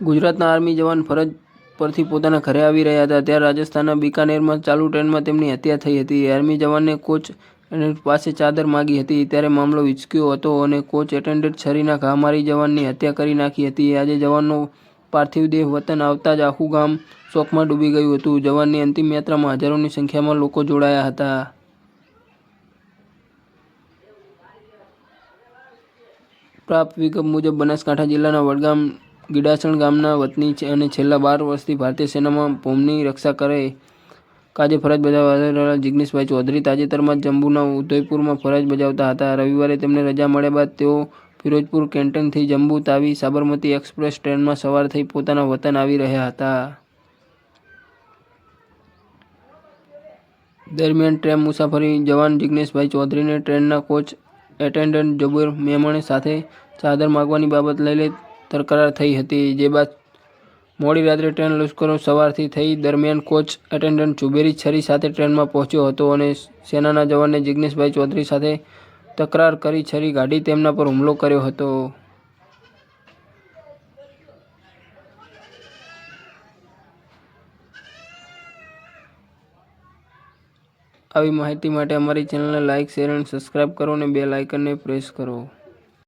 ગુજરાતના આર્મી જવાન ફરજ પરથી પોતાના ઘરે આવી રહ્યા હતા. ત્યારે રાજસ્થાનના બિકાનેરમાં ચાલુ ટ્રેનમાં તેમની હત્યા થઈ હતી. આર્મી જવાનને કોચ પાસે ચાદર માગી હતી. ત્યારે મામલો વિચક્યો હતો અને કોચ એટેન્ડન્ટ છરીના ઘા મારી જવાનની હત્યા કરી નાખી હતી. આજે જવાનનો પાર્થિવ દેહ વતન આવતા જ આખું ગામ શોકમાં ડૂબી ગયું હતું. જવાનની અંતિમ યાત્રામાં હજારોની સંખ્યામાં લોકો જોડાયા હતા. પ્રાપ્ત વિગત મુજબ, બનાસકાંઠા જિલ્લાના વડગામ ગીડાસણ ગામના વતની છે અને છેલ્લા બાર વર્ષથી ભારતીય સેનામાં ભૂમની રક્ષા કરે કાજે ફરજ બજાવવા જિગ્નેશભાઈ ચૌધરી તાજેતરમાં જંબુના ઉદયપુરમાં ફરજ બજાવતા હતા. રવિવારે તેમને રજા મળ્યા બાદ તેઓ ફિરોજપુર કેન્ટનથી જંબુ તાવી સાબરમતી એક્સપ્રેસ ટ્રેનમાં સવાર થઈ પોતાના વતન આવી રહ્યા હતા. દરમિયાન ટ્રેન મુસાફરી જવાન જિગ્નેશભાઈ ચૌધરીને ટ્રેનના કોચ એટેન્ડન્ટ જબીર મેમણે સાથે ચાદર માગવાની બાબત લઈને તકરાર થઈ હતી. જે બાદ મોડી રાત્રે ટ્રેન લશ્કરો સવારથી થઈ દરમિયાન કોચ એટેન્ડન્ટ ઝુબેરી છરી સાથે ટ્રેનમાં પહોંચ્યો હતો અને સેનાના જવાનને જિગ્નેશભાઈ ચૌધરી સાથે તકરાર કરી છરી ગાડી તેમના પર હુમલો કર્યો હતો. આવી માહિતી માટે અમારી ચેનલને લાઇક શેર અને સબસ્ક્રાઇબ કરો અને બે લાઇકનને પ્રેસ કરો.